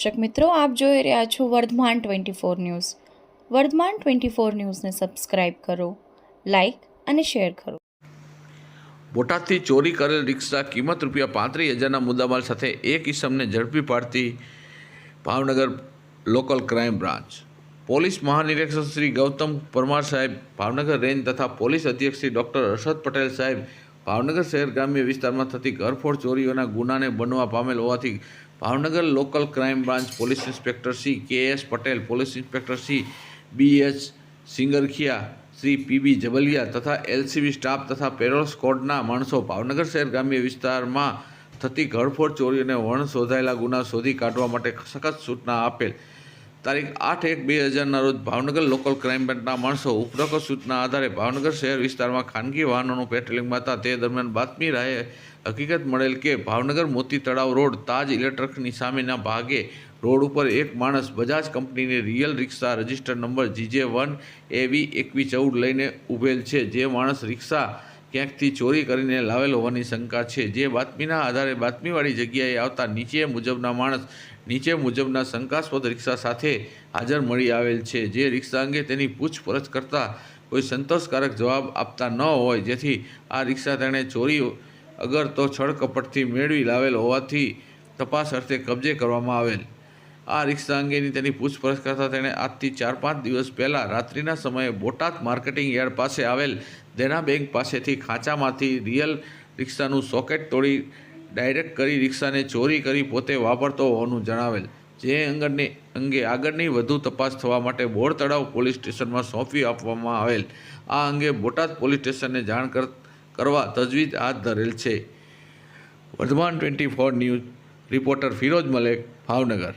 દર્શક મિત્રો, આપ જોઈ રહ્યા છો Vardhman twenty four news. Vardhman twenty four ન્યૂઝને સબસ્ક્રાઇબ કરો, લાઇક અને શેર કરો. બોટાદથી ચોરી કરેલ રિક્ષા કિંમત રૂપિયા પાંત્રીસ હજારના મુદ્દામાલ સાથે એક ઈસમને ઝડપી પાડતી Bhavnagar local crime branch. Police મહાનિરીક્ષક Shri Gautam Parmar સાહેબ, ભાવનગર રેન્જ તથા પોલીસ અધ્યક્ષ શ્રી ડૉક્ટર હર્ષદ પટેલ સાહેબ ભાવનગર શહેર ગ્રામ્ય વિસ્તારમાં થતી ઘરફોડ ચોરીઓના ગુનાને બનવા પામેલ હોવાથી Bhavnagar local crime branch police inspector Shri K S Patel, police inspector Shri B H Singarkhiya, Shri PB Jabaliya તથા એલસીબી સ્ટાફ તથા પેરોલ સ્કોડના માણસો ભાવનગર શહેર ગ્રામ્ય વિસ્તારમાં થતી ઘરફોડ ચોરીઓને વણ શોધાયેલા ગુના શોધી કાઢવા માટે સખત સૂચના આપેલ તારીખ આઠ એક બે હજારના રોજ ભાવનગર લોકલ ક્રાઇમ બ્રાન્ચના માણસો ઉપરોક્ત સૂચના આધારે ભાવનગર શહેર વિસ્તારમાં ખાનગી વાહનોનું પેટ્રોલિંગમાં હતા તે દરમિયાન બાતમી રાહે હકીકત મળેલ કે ભાવનગર મોતી તળાવ રોડ તાજ ઇલેક્ટ્રિકની સામેના ભાગે રોડ ઉપર એક માણસ બજાજ કંપનીની રિયલ રિક્ષા register number GJ one AV એકવી ચૌદ લઈને ઊભેલ છે. જે માણસ રિક્ષા ક્યાંકથી ચોરી કરીને લાવેલ હોવાની શંકા છે. જે બાતમીના આધારે બાતમીવાળી જગ્યાએ આવતા નીચે મુજબના માણસ નીચે મુજબના શંકાસ્પદ રિક્ષા સાથે હાજર મળી આવેલ છે. જે રિક્ષા અંગે તેની પૂછપરછ કરતાં કોઈ સંતોષકારક જવાબ આપતા ન હોય. જેથી આ રિક્ષા તેણે ચોરી, અગર તો છળકપટથી મેળવી લાવેલ હોવાથી તપાસ અર્થે કબજે કરવામાં આવેલ. આ રિક્ષા અંગેની તેની પૂછપરછ કરતાં તેણે આજથી ચાર પાંચ દિવસ પહેલાં રાત્રિના સમયે બોટાદ માર્કેટિંગ યાર્ડ પાસે આવેલ દેના બેંક પાસેથી ખાંચામાંથી રિયલ રિક્ષાનું સોકેટ તોડી ડાયરેક્ટ કરી રિક્ષાને ચોરી કરી પોતે વાપરતો હોવાનું જણાવેલ. જે અંગને અંગે આગળની વધુ તપાસ થવા માટે બોર તળાવ પોલીસ સ્ટેશનમાં સોંપી આપવામાં આવેલ. આ અંગે બોટાદ પોલીસ સ્ટેશનને જાણ કર, કરવા તજવીજ હાથ ધરેલ છે. Vardhman twenty four news, reporter Firoj Malek, Bhavnagar.